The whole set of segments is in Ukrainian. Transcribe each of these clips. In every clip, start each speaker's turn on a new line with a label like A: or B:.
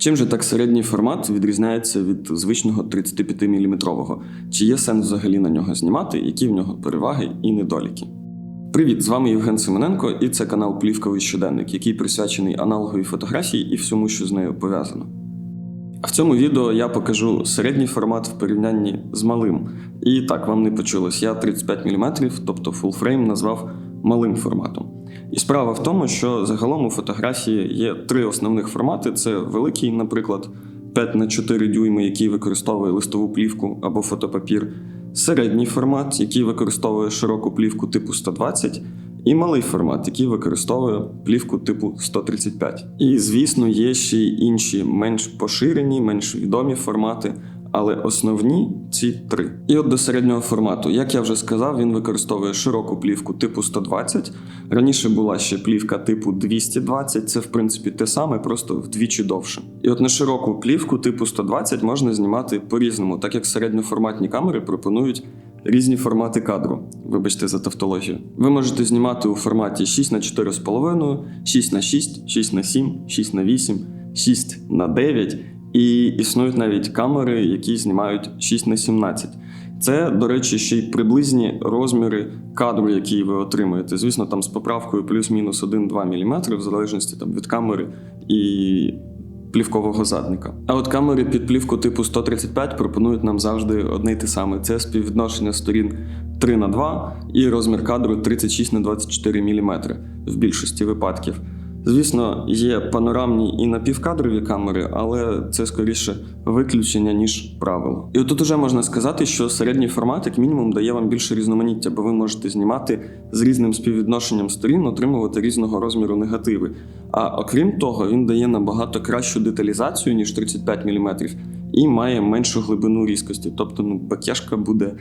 A: Чим же так середній формат відрізняється від звичного 35 мм? Чи є сенс взагалі на нього знімати, які в нього переваги і недоліки? Привіт, з вами Євген Семененко, і це канал Плівковий щоденник, який присвячений аналоговій фотографії і всьому, що з нею пов'язано. А в цьому відео я покажу середній формат в порівнянні з малим. І так вам не почулось. Я 35 мм, тобто frame, назвав малим форматом. І справа в тому, що загалом у фотографії є три основних формати: це великий, наприклад, 5 на 4 дюйми, який використовує листову плівку або фотопапір, середній формат, який використовує широку плівку типу 120, і малий формат, який використовує плівку типу 135. І, звісно, є ще й інші менш поширені, менш відомі формати але основні ці три. І от до середнього формату, як я вже сказав, він використовує широку плівку типу 120. Раніше була ще плівка типу 220, це в принципі те саме, просто вдвічі довше. І от на широку плівку типу 120 можна знімати по-різному, так як середньоформатні камери пропонують. Різні формати кадру, вибачте за тавтологію. Ви можете знімати у форматі 6х4,5, 6 на 6, 6 на 7, 6 на 8, 6 на 9 і існують навіть камери, які знімають 6 на 17. Це, до речі, ще й приблизні розміри кадру, який ви отримуєте. Звісно, там з поправкою плюс-мінус 1-2 мм, в залежності там, від камери і плівкового задника. А от камери під плівку типу 135 пропонують нам завжди одне й те саме: це співвідношення сторін 3 на 2 і розмір кадру 36 на 24 мм в більшості випадків. Звісно, є панорамні і напівкадрові камери, але це скоріше виключення, ніж правило. І от тут уже можна сказати, що середній формат, як мінімум, дає вам більше різноманіття, бо ви можете знімати з різним співвідношенням сторін, отримувати різного розміру негативи. А окрім того, він дає набагато кращу деталізацію, ніж 35 мм, і має меншу глибину різкості, тобто ну, бакешка буде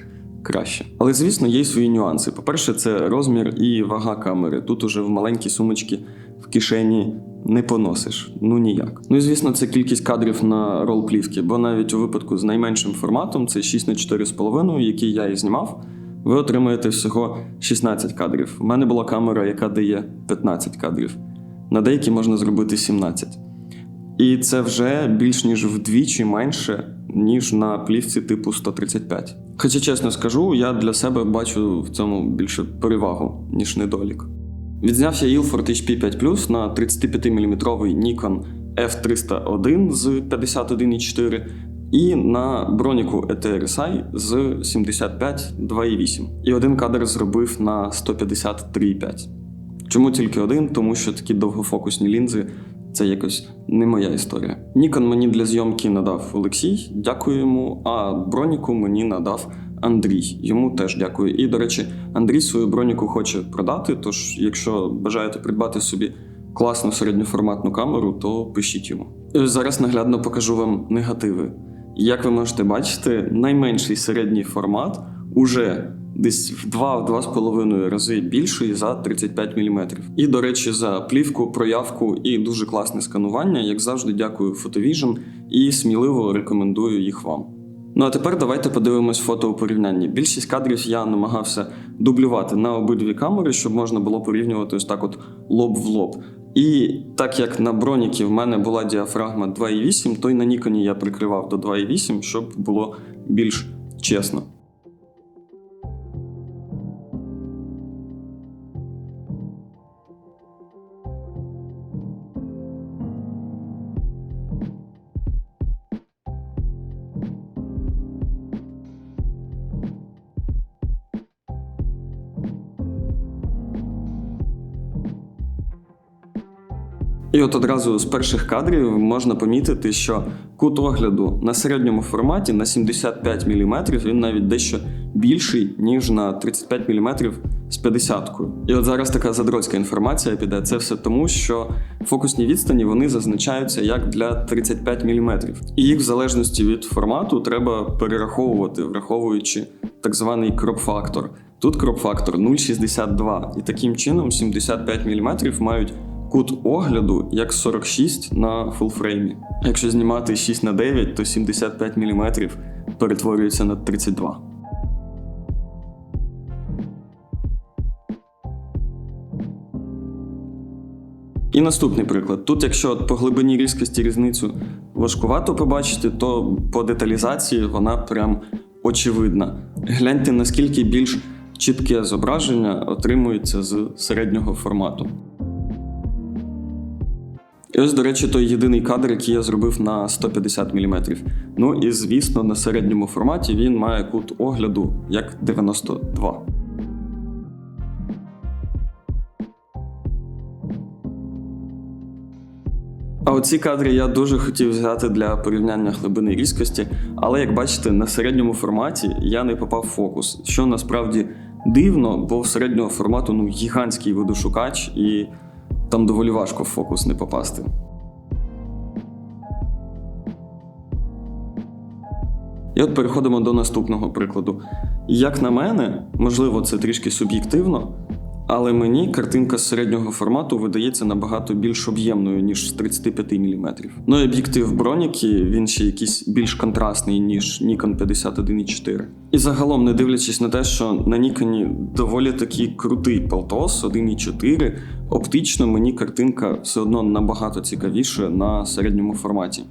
A: краще. Але звісно, є й свої нюанси. По-перше, це розмір і вага камери. Тут уже в маленькі сумочки в кишені не поносиш. Ну ніяк. Ну і звісно, це кількість кадрів на рол плівки, бо навіть у випадку з найменшим форматом, це 6 на 4,5, який я і знімав. Ви отримаєте всього 16 кадрів. У мене була камера, яка дає 15 кадрів. На деякі можна зробити 17. І це вже більш ніж вдвічі менше, ніж на плівці типу 135. Хоча, чесно скажу, я для себе бачу в цьому більше перевагу, ніж недолік. Відзнявся Ilford HP 5 на 35-мм Nikon F301 з 51,4 і на броніку ETRSI з 75,2,8. І один кадр зробив на 153,5. Чому тільки один? Тому що такі довгофокусні лінзи це якось не моя історія. Nikon мені для зйомки надав Олексій, дякую йому. А броніку мені надав Андрій. Йому теж дякую. І, до речі, Андрій свою броніку хоче продати. Тож, якщо бажаєте придбати собі класну середньоформатну камеру, то пишіть йому. І зараз наглядно покажу вам негативи. Як ви можете бачити, найменший середній формат уже десь в 2-2,5 рази більший за 35 мм. І, до речі, за плівку, проявку і дуже класне сканування, як завжди, дякую Photovision і сміливо рекомендую їх вам. Ну а тепер давайте подивимось фото у порівнянні. Більшість кадрів я намагався дублювати на обидві камери, щоб можна було порівнювати ось так, от лоб в лоб. І так як на броніки в мене була діафрагма 2,8, то й на Ніконі я прикривав до 2,8, щоб було більш чесно. І от одразу з перших кадрів можна помітити, що кут огляду на середньому форматі на 75 мм він навіть дещо більший, ніж на 35 мм з 50-кою. І от зараз така задроцька інформація піде. Це все тому, що фокусні відстані вони зазначаються як для 35 мм. І їх в залежності від формату треба перераховувати, враховуючи так званий кроп-фактор. Тут кроп-фактор 0,62, і таким чином 75 мм мають кут огляду як 46 на фулфреймі. Якщо знімати 6 на 9, то 75 мм перетворюється на 32. І наступний приклад. Тут, якщо по глибині різкості різницю важкувато побачити, то по деталізації вона прям очевидна. Гляньте, наскільки більш чітке зображення отримується з середнього формату. І ось, до речі, той єдиний кадр, який я зробив на 150 мм. Ну і звісно, на середньому форматі він має кут огляду як 92. А оці кадри я дуже хотів взяти для порівняння глибини різкості, але як бачите, на середньому форматі я не попав в фокус, що насправді дивно, бо в середнього формату ну, гігантський видошукач, і там доволі важко в фокус не попасти. І от переходимо до наступного прикладу. Як на мене, можливо, це трішки суб'єктивно, але мені картинка з середнього формату видається набагато більш об'ємною, ніж з 35 мм. Ну і об'єктив Броніки, він ще якийсь більш контрастний, ніж Nikon 51.4. І загалом, не дивлячись на те, що на Ніконі доволі такий крутий полтос 1.4, оптично мені картинка все одно набагато цікавіше на середньому форматі.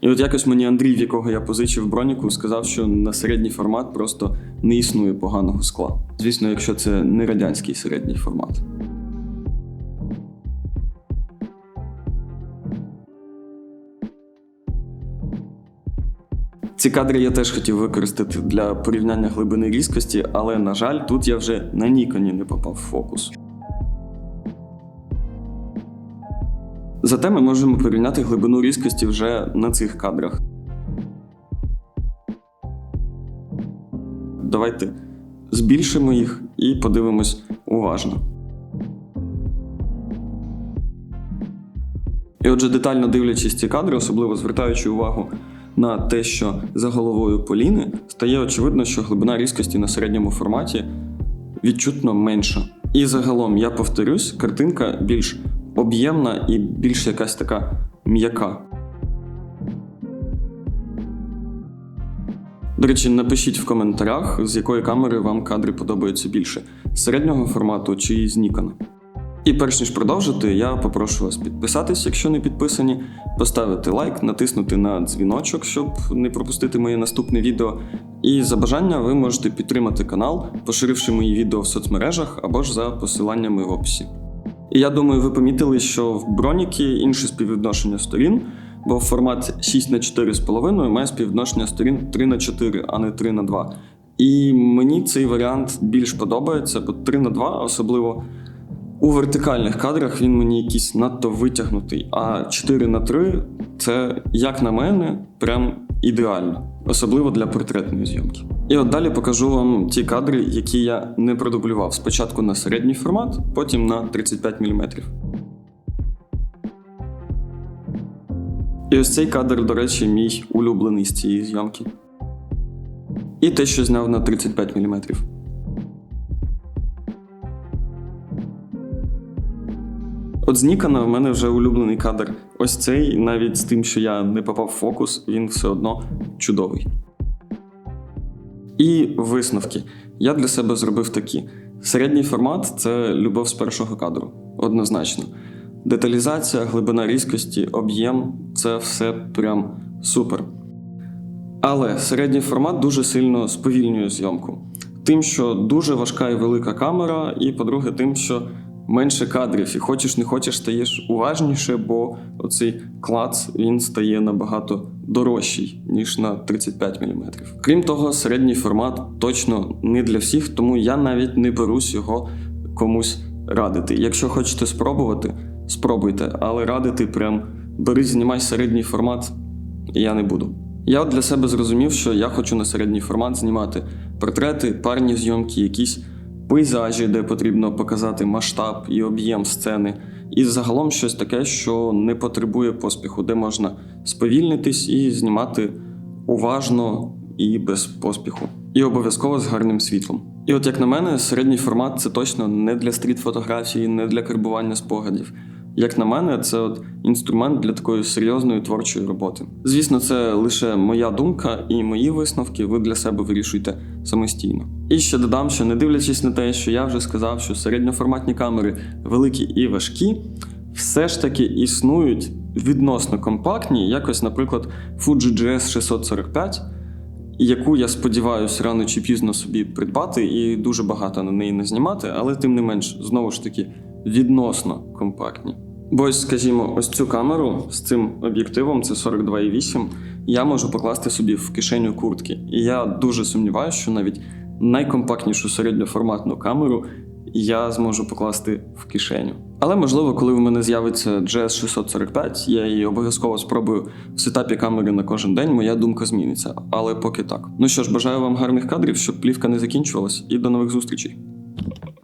A: І от якось мені Андрій, в якого я позичив броніку, сказав, що на середній формат просто не існує поганого скла. Звісно, якщо це не радянський середній формат. Ці кадри я теж хотів використати для порівняння глибини різкості, але, на жаль, тут я вже на Ніконі не попав в фокус. Зате ми можемо порівняти глибину різкості вже на цих кадрах. Давайте збільшимо їх і подивимось уважно. І отже, детально дивлячись ці кадри, особливо звертаючи увагу на те, що за головою Поліни, стає очевидно, що глибина різкості на середньому форматі відчутно менша. І загалом, я повторюсь, картинка більш об'ємна і більш якась така м'яка. До речі, напишіть в коментарях, з якої камери вам кадри подобаються більше: середнього формату чи з Nikon. І перш ніж продовжити, я попрошу вас підписатись, якщо не підписані, поставити лайк, натиснути на дзвіночок, щоб не пропустити моє наступне відео. І за бажання ви можете підтримати канал, поширивши мої відео в соцмережах або ж за посиланнями в описі. І я думаю, ви помітили, що в броніки інше співвідношення сторін, бо формат 6 на 4,5 має співвідношення сторін 3 на 4, а не 3 на 2. І мені цей варіант більш подобається, бо 3 на 2, особливо у вертикальних кадрах, він мені якийсь надто витягнутий. А 4 на 3 це, як на мене, прям ідеально, особливо для портретної зйомки. І от далі покажу вам ті кадри, які я не продублював. Спочатку на середній формат, потім на 35 мм. І ось цей кадр, до речі, мій улюблений з цієї зйомки. І те, що зняв на 35 мм. От з Нікона в мене вже улюблений кадр. Ось цей, навіть з тим, що я не попав в фокус, він все одно чудовий. І висновки. Я для себе зробив такі: середній формат це любов з першого кадру, однозначно. Деталізація, глибина різкості, об'єм це все прям супер. Але середній формат дуже сильно сповільнює зйомку. Тим, що дуже важка і велика камера, і, по-друге, тим, що менше кадрів, і хочеш не хочеш, стаєш уважніше, бо оцей клац він стає набагато дорожчий, ніж на 35 мм. Крім того, середній формат точно не для всіх, тому я навіть не берусь його комусь радити. Якщо хочете спробувати, спробуйте, але радити прям бери, знімай середній формат, я не буду. Я для себе зрозумів, що я хочу на середній формат знімати портрети, парні зйомки, якісь пейзажі, де потрібно показати масштаб і об'єм сцени, і загалом щось таке, що не потребує поспіху, де можна сповільнитись і знімати уважно і без поспіху. І обов'язково з гарним світлом. І от як на мене, середній формат це точно не для стріт-фотографії, не для карбування спогадів. Як на мене, це от інструмент для такої серйозної творчої роботи. Звісно, це лише моя думка і мої висновки. Ви для себе вирішуйте самостійно. І ще додам, що не дивлячись на те, що я вже сказав, що середньоформатні камери великі і важкі, все ж таки існують відносно компактні, якось, наприклад, Fuji GS 645, яку я сподіваюся рано чи пізно собі придбати і дуже багато на неї не знімати, але тим не менш, знову ж таки, відносно компактні. Бо ось, скажімо, ось цю камеру з цим об'єктивом, це 42,8, я можу покласти собі в кишеню куртки. І я дуже сумніваюся, що навіть найкомпактнішу середньоформатну камеру я зможу покласти в кишеню. Але можливо, коли в мене з'явиться GS 645, я її обов'язково спробую в сетапі камери на кожен день. Моя думка зміниться. Але поки так. Ну що ж, бажаю вам гарних кадрів, щоб плівка не закінчувалась, і до нових зустрічей.